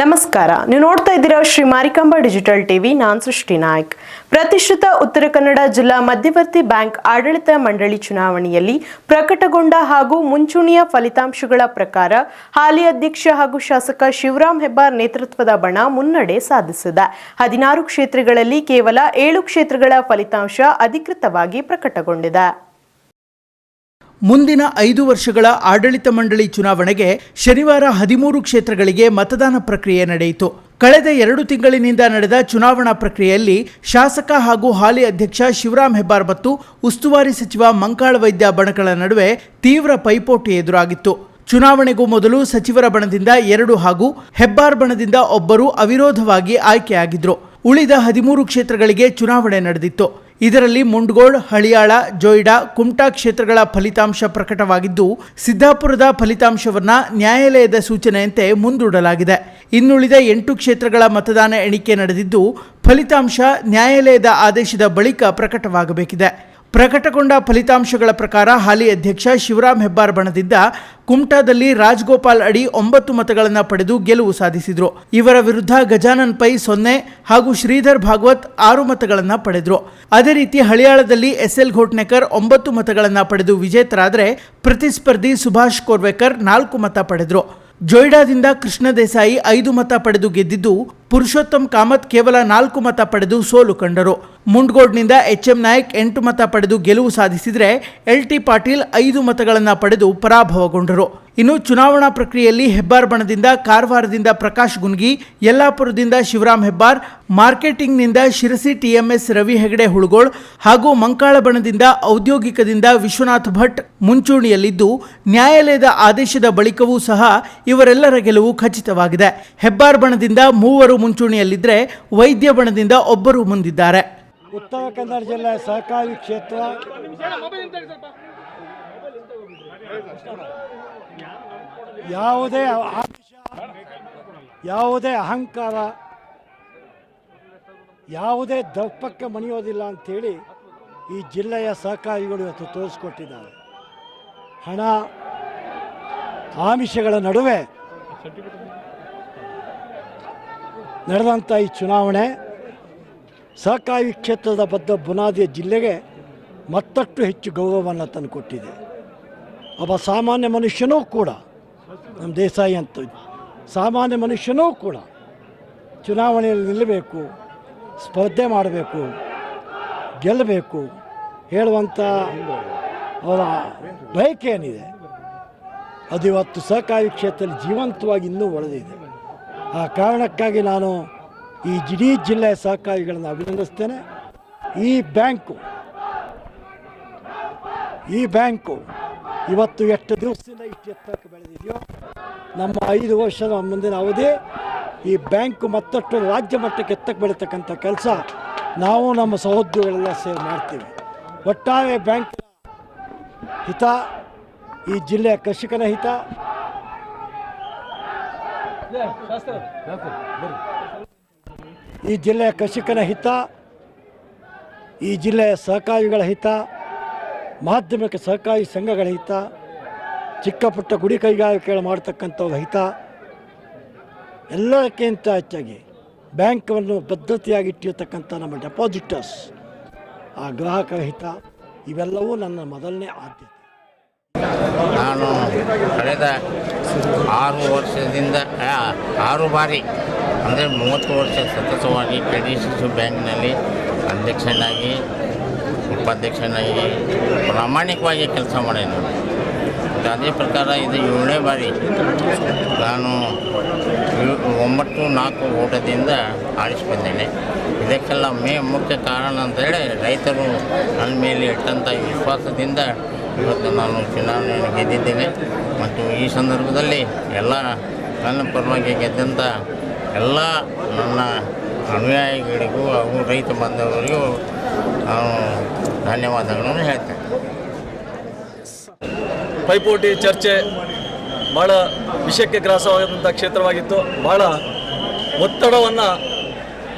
ನಮಸ್ಕಾರ. ನೀವು ನೋಡ್ತಾ ಇದ್ದೀರಾ ಶ್ರೀ ಮಾರಿಕಾಂಬಾ ಡಿಜಿಟಲ್ ಟಿವಿ. ನಾನ್ ಸೃಷ್ಟಿ ನಾಯ್ಕ್. ಪ್ರತಿಷ್ಠಿತ ಉತ್ತರ ಕನ್ನಡ ಜಿಲ್ಲಾ ಮಧ್ಯವರ್ತಿ ಬ್ಯಾಂಕ್ ಆಡಳಿತ ಮಂಡಳಿ ಚುನಾವಣೆಯಲ್ಲಿ ಪ್ರಕಟಗೊಂಡ ಹಾಗೂ ಮುಂಚೂಣಿಯ ಫಲಿತಾಂಶಗಳ ಪ್ರಕಾರ ಹಾಲಿ ಅಧ್ಯಕ್ಷ ಹಾಗೂ ಶಾಸಕ ಶಿವರಾಮ್ ಹೆಬ್ಬಾರ್ ನೇತೃತ್ವದ ಬಣ ಮುನ್ನಡೆ ಸಾಧಿಸಿದೆ. ಹದಿನಾರು ಕ್ಷೇತ್ರಗಳಲ್ಲಿ ಕೇವಲ ಏಳು ಕ್ಷೇತ್ರಗಳ ಫಲಿತಾಂಶ ಅಧಿಕೃತವಾಗಿ ಪ್ರಕಟಗೊಂಡಿದೆ. ಮುಂದಿನ ಐದು ವರ್ಷಗಳ ಆಡಳಿತ ಮಂಡಳಿ ಚುನಾವಣೆಗೆ ಶನಿವಾರ ಹದಿಮೂರು ಕ್ಷೇತ್ರಗಳಿಗೆ ಮತದಾನ ಪ್ರಕ್ರಿಯೆ ನಡೆಯಿತು. ಕಳೆದ ಎರಡು ತಿಂಗಳಿನಿಂದ ನಡೆದ ಚುನಾವಣಾ ಪ್ರಕ್ರಿಯೆಯಲ್ಲಿ ಶಾಸಕ ಹಾಗೂ ಹಾಲಿ ಅಧ್ಯಕ್ಷ ಶಿವರಾಮ್ ಹೆಬ್ಬಾರ್ ಮತ್ತು ಉಸ್ತುವಾರಿ ಸಚಿವ ಮಂಕಾಳ ವೈದ್ಯ ಬಣಗಳ ನಡುವೆ ತೀವ್ರ ಪೈಪೋಟಿ ಎದುರಾಗಿತ್ತು. ಚುನಾವಣೆಗೂ ಮೊದಲು ಸಚಿವರ ಬಣದಿಂದ ಎರಡು ಹಾಗೂ ಹೆಬ್ಬಾರ್ ಬಣದಿಂದ ಒಬ್ಬರು ಅವಿರೋಧವಾಗಿ ಆಯ್ಕೆಯಾಗಿದ್ರು. ಉಳಿದ ಹದಿಮೂರು ಕ್ಷೇತ್ರಗಳಿಗೆ ಚುನಾವಣೆ ನಡೆದಿತ್ತು. ಇದರಲ್ಲಿ ಮುಂಡ್ಗೋಳ್, ಹಳಿಯಾಳ, ಜೋಯಿಡಾ, ಕುಮಟಾ ಕ್ಷೇತ್ರಗಳ ಫಲಿತಾಂಶ ಪ್ರಕಟವಾಗಿದ್ದು, ಸಿದ್ದಾಪುರದ ಫಲಿತಾಂಶವನ್ನು ನ್ಯಾಯಾಲಯದ ಸೂಚನೆಯಂತೆ ಮುಂದೂಡಲಾಗಿದೆ. ಇನ್ನುಳಿದ ಎಂಟು ಕ್ಷೇತ್ರಗಳ ಮತದಾನ ಎಣಿಕೆ ನಡೆದಿದ್ದು, ಫಲಿತಾಂಶ ನ್ಯಾಯಾಲಯದ ಆದೇಶದ ಬಳಿಕ ಪ್ರಕಟವಾಗಬೇಕಿದೆ. ಪ್ರಕಟಗೊಂಡ ಫಲಿತಾಂಶಗಳ ಪ್ರಕಾರ ಹಾಲಿ ಅಧ್ಯಕ್ಷ ಶಿವರಾಮ್ ಹೆಬ್ಬಾರ್ ಬಣದಿಂದ ಕುಮಟಾದಲ್ಲಿ ರಾಜ್ಗೋಪಾಲ್ ಅಡಿ ಒಂಬತ್ತು ಮತಗಳನ್ನು ಪಡೆದು ಗೆಲುವು ಸಾಧಿಸಿದರು. ಇವರ ವಿರುದ್ಧ ಗಜಾನನ್ ಪೈ ಸೊನ್ನೆ ಹಾಗೂ ಶ್ರೀಧರ್ ಭಾಗವತ್ ಆರು ಮತಗಳನ್ನು ಪಡೆದರು. ಅದೇ ರೀತಿ ಹಳಿಯಾಳದಲ್ಲಿ ಎಸ್ ಎಲ್ ಘೋಟ್ನೆಕರ್ ಒಂಬತ್ತು ಮತಗಳನ್ನು ಪಡೆದು ವಿಜೇತರಾದರೆ ಪ್ರತಿಸ್ಪರ್ಧಿ ಸುಭಾಷ್ ಕೋರ್ವೆಕರ್ ನಾಲ್ಕು ಮತ ಪಡೆದರು. ಜೊಯ್ಡಾದಿಂದ ಕೃಷ್ಣ ದೇಸಾಯಿ ಐದು ಮತ ಪಡೆದು ಗೆದ್ದಿದ್ದು ಪುರುಷೋತ್ತಮ್ ಕಾಮತ್ ಕೇವಲ ನಾಲ್ಕು ಮತ ಪಡೆದು ಸೋಲು ಕಂಡರು. ಮುಂಡ್ಗೋಡ್ನಿಂದ ಎಚ್ ಎಂ ನಾಯಕ್ ಎಂಟು ಮತ ಪಡೆದು ಗೆಲುವು ಸಾಧಿಸಿದರೆ ಎಲ್ ಟಿ ಪಾಟೀಲ್ ಐದು ಮತಗಳನ್ನು ಪಡೆದು ಪರಾಭವಗೊಂಡರು. ಇನ್ನು ಚುನಾವಣಾ ಪ್ರಕ್ರಿಯೆಯಲ್ಲಿ ಹೆಬ್ಬಾರ್ ಬಣದಿಂದ ಕಾರವಾರದಿಂದ ಪ್ರಕಾಶ್ ಗುನ್ಗಿ, ಯಲ್ಲಾಪುರದಿಂದ ಶಿವರಾಮ್ ಹೆಬ್ಬಾರ್, ಮಾರ್ಕೆಟಿಂಗ್ನಿಂದ ಶಿರಸಿ ಟಿಎಂಎಸ್ ರವಿ ಹೆಗಡೆ ಹುಳಗೋಳ್ ಹಾಗೂ ಮಂಕಾಳ ಬಣದಿಂದ ಔದ್ಯೋಗಿಕದಿಂದ ವಿಶ್ವನಾಥ್ ಭಟ್ ಮುಂಚೂಣಿಯಲ್ಲಿದ್ದು, ನ್ಯಾಯಾಲಯದ ಆದೇಶದ ಬಳಿಕವೂ ಸಹ ಇವರೆಲ್ಲರ ಗೆಲುವು ಖಚಿತವಾಗಿದೆ. ಹೆಬ್ಬಾರ್ ಬಣದಿಂದ ಮೂವರು ಮುಂಚೂಣಿಯಲ್ಲಿದ್ದರೆ ವೈದ್ಯ ಬಣದಿಂದ ಒಬ್ಬರು ಮುಂದಿದ್ದಾರೆ. ಉತ್ತರ ಕನ್ನಡ ಜಿಲ್ಲೆ ಸಹಕಾರಿ ಕ್ಷೇತ್ರ. ಯಾವುದೇ ಆಮಿಷ, ಯಾವುದೇ ಅಹಂಕಾರ, ಯಾವುದೇ ದರ್ಪಕ್ಕೆ ಮಣಿಯೋದಿಲ್ಲ ಅಂಥೇಳಿ ಈ ಜಿಲ್ಲೆಯ ಸಹಕಾರಿಗಳು ಇವತ್ತು ತೋರಿಸ್ಕೊಟ್ಟಿದ್ದಾರೆ. ಹಣ, ಆಮಿಷಗಳ ನಡುವೆ ನಡೆದಂಥ ಈ ಚುನಾವಣೆ. ಸಹಕಾರಿ ಕ್ಷೇತ್ರದ ಬದ್ಧ ಬುನಾದಿಯ ಜಿಲ್ಲೆಗೆ ಮತ್ತಷ್ಟು ಹೆಚ್ಚು ಗೌರವವನ್ನು ತಂದುಕೊಟ್ಟಿದೆ. ಒಬ್ಬ ಸಾಮಾನ್ಯ ಮನುಷ್ಯನೂ ಕೂಡ, ನಮ್ಮ ದೇಸಾಯಿ ಅಂತ ಸಾಮಾನ್ಯ ಮನುಷ್ಯನೂ ಕೂಡ ಚುನಾವಣೆಯಲ್ಲಿ ನಿಲ್ಲಬೇಕು, ಸ್ಪರ್ಧೆ ಮಾಡಬೇಕು, ಗೆಲ್ಲಬೇಕು ಹೇಳುವಂಥ ಅವರ ಬಯಕೆ ಏನಿದೆ? ಅದು ಇವತ್ತು ಸಹಕಾರಿ ಕ್ಷೇತ್ರದಲ್ಲಿ ಜೀವಂತವಾಗಿ ಇನ್ನೂ ಒಳೆದಿದೆ ಆ ಕಾರಣಕ್ಕಾಗಿ ನಾನು ಈ ಇಡೀ ಜಿಲ್ಲೆಯ ಸಹಕಾರಿಗಳನ್ನು ಅಭಿನಂದಿಸ್ತೇನೆ. ಈ ಬ್ಯಾಂಕು ಈ ಬ್ಯಾಂಕು ಇವತ್ತು ಎಷ್ಟು ದಿವಸದಿಂದ ಇಷ್ಟು ಎತ್ತರಕ್ಕೆ ಬೆಳೆದಿದೆಯೋ, ನಮ್ಮ ಐದು ವರ್ಷದ ಮುಂದಿನ ಅವಧಿ ಈ ಬ್ಯಾಂಕು ಮತ್ತಷ್ಟು ರಾಜ್ಯ ಮಟ್ಟಕ್ಕೆ ಎತ್ತಕ್ಕೆ ಬೆಳೀತಕ್ಕಂಥ ಕೆಲಸ ನಾವು ನಮ್ಮ ಸಹೋದ್ಯೋಗಿಗಳೆಲ್ಲ ಸೇವೆ ಮಾಡ್ತೀವಿ. ಒಟ್ಟಾರೆ ಬ್ಯಾಂಕಿನ ಹಿತ, ಈ ಜಿಲ್ಲೆಯ ಕೃಷಿಕನ ಹಿತ. ಈ ಜಿಲ್ಲೆಯ ಕೃಷಿಕನ ಹಿತ, ಈ ಜಿಲ್ಲೆಯ ಸಹಕಾರಿಗಳ ಹಿತ, ಮಾಧ್ಯಮಿಕ ಸಹಕಾರಿ ಸಂಘಗಳ ಹಿತ ಚಿಕ್ಕ ಪುಟ್ಟ ಗುಡಿ ಕೈಗಾರಿಕೆಗಳು ಮಾಡ್ತಕ್ಕಂಥವ್ರ ಹಿತ, ಎಲ್ಲಕ್ಕಿಂತ ಹೆಚ್ಚಾಗಿ ಬ್ಯಾಂಕನ್ನು ಬದ್ಧತೆಯಾಗಿ ಇಟ್ಟಿರ್ತಕ್ಕಂಥ ನಮ್ಮ ಡೆಪಾಸಿಟರ್ಸ್, ಆ ಗ್ರಾಹಕರ ಹಿತ, ಇವೆಲ್ಲವೂ ನನ್ನ ಮೊದಲನೇ ಆದ್ಯತೆ. ನಾನು ಕಳೆದ ಆರು ವರ್ಷದಿಂದ ಆರು ಬಾರಿ ಅಂದರೆ ಮೂವತ್ತು ವರ್ಷ ಸತತವಾಗಿ ಕೆ ಡಿ ಸಿ ಸಿ ಬ್ಯಾಂಕ್ನಲ್ಲಿ ಅಧ್ಯಕ್ಷನಾಗಿ, ಉಪಾಧ್ಯಕ್ಷನಾಗಿ ಪ್ರಾಮಾಣಿಕವಾಗಿ ಕೆಲಸ ಮಾಡೇನು ಅದೇ ಪ್ರಕಾರ ಇದು ಏಳನೇ ಬಾರಿ ನಾನು ಒಂಬತ್ತು ನಾಲ್ಕು ಓಟದಿಂದ ಆರಿಸಿ ಬಂದೇನೆ ಇದಕ್ಕೆಲ್ಲ ಮೇ ಮುಖ್ಯ ಕಾರಣ ಅಂತೇಳಿ ರೈತರು ನನ್ನ ಮೇಲೆ ಇಟ್ಟಂಥ ವಿಶ್ವಾಸದಿಂದ ಇವತ್ತು ನಾನು ಚುನಾವಣೆಯನ್ನು ಗೆದ್ದಿದ್ದೇನೆ. ಮತ್ತು ಈ ಸಂದರ್ಭದಲ್ಲಿ ಎಲ್ಲ ನನ್ನ ಪರವಾಗಿ ಗೆದ್ದಂಥ ಎಲ್ಲ ನನ್ನ ಅನುಯಾಯಿಗಳಿಗೂ ಹಾಗೂ ರೈತ ಬಾಂಧವರಿಗೂ ನಾನು ಧನ್ಯವಾದಗಳನ್ನು ಹೇಳ್ತೇನೆ. ಪೈಪೋಟಿ ಚರ್ಚೆ ಭಾಳ ವಿಷಯಕ್ಕೆ ಗ್ರಾಸವಾದಂಥ ಕ್ಷೇತ್ರವಾಗಿತ್ತು. ಭಾಳ ಒತ್ತಡವನ್ನು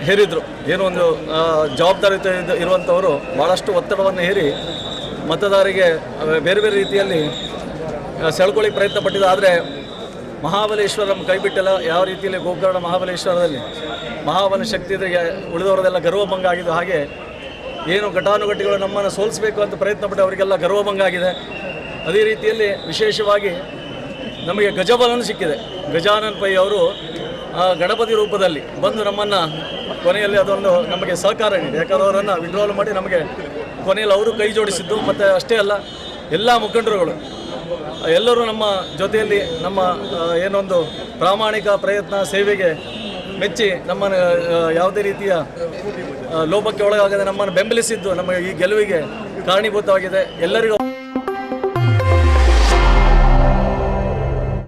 ಹೇರಿದರು. ಏನೋ ಒಂದು ಜವಾಬ್ದಾರಿ ಇರುವಂಥವರು ಭಾಳಷ್ಟು ಒತ್ತಡವನ್ನು ಹೇರಿ ಮತದಾರರಿಗೆ ಬೇರೆ ಬೇರೆ ರೀತಿಯಲ್ಲಿ ಸೆಳ್ಕೊಳ್ಳಿಕ್ಕೆ ಸೆಳ್ಕೊಳ್ಳಿ ಪ್ರಯತ್ನ ಪಟ್ಟಿದ್ದು. ಆದರೆ ಮಹಾಬಲೇಶ್ವರ ನಮ್ಮ ಕೈ ಬಿಟ್ಟಲ್ಲ ಯಾವ ರೀತಿಯಲ್ಲಿ ಗೋಕರ್ಣ ಮಹಾಬಲೇಶ್ವರದಲ್ಲಿ ಮಹಾಬಲ ಶಕ್ತಿ ಉಳಿದವರದೆಲ್ಲ ಗರ್ವಭಂಗ ಆಗಿದೆ ಹಾಗೆ ಏನು ಘಟಾನುಘಟಿಗಳು ನಮ್ಮನ್ನು ಸೋಲಿಸಬೇಕು ಅಂತ ಪ್ರಯತ್ನ ಪಟ್ಟು ಅವರಿಗೆಲ್ಲ ಗರ್ವಭಂಗ ಆಗಿದೆ. ಅದೇ ರೀತಿಯಲ್ಲಿ ವಿಶೇಷವಾಗಿ ನಮಗೆ ಗಜಬಲನು ಸಿಕ್ಕಿದೆ. ಗಜಾನನ್ ಪೈ ಅವರು ಗಣಪತಿ ರೂಪದಲ್ಲಿ ಬಂದು ನಮ್ಮನ್ನು ಕೊನೆಯಲ್ಲಿ ಅದೊಂದು ನಮಗೆ ಸಹಕಾರ ನೀಡಿ ಯಾಕಂದ್ರೆ ಅವರನ್ನು ವಿಡ್ರಾಲ್ ಮಾಡಿ ನಮಗೆ ಕೊನೆಯಲ್ಲಿ ಅವರು ಕೈ ಜೋಡಿಸಿದ್ದು, ಮತ್ತು ಅಷ್ಟೇ ಅಲ್ಲ, ಎಲ್ಲ ಮುಖಂಡರುಗಳು ಎಲ್ಲರೂ ನಮ್ಮ ಜೊತೆಯಲ್ಲಿ ನಮ್ಮ ಏನೊಂದು ಪ್ರಾಮಾಣಿಕ ಪ್ರಯತ್ನ ಸೇವೆಗೆ ಮೆಚ್ಚಿ ನಮ್ಮ ಯಾವುದೇ ರೀತಿಯ ಲೋಪಕ್ಕೆ ಒಳಗಾಗದೆ ನಮ್ಮನ್ನು ಬೆಂಬಲಿಸಿದ್ದು ನಮಗೆ ಈ ಗೆಲುವಿಗೆ ಕಾರಣೀಭೂತವಾಗಿದೆ. ಎಲ್ಲರಿಗೂ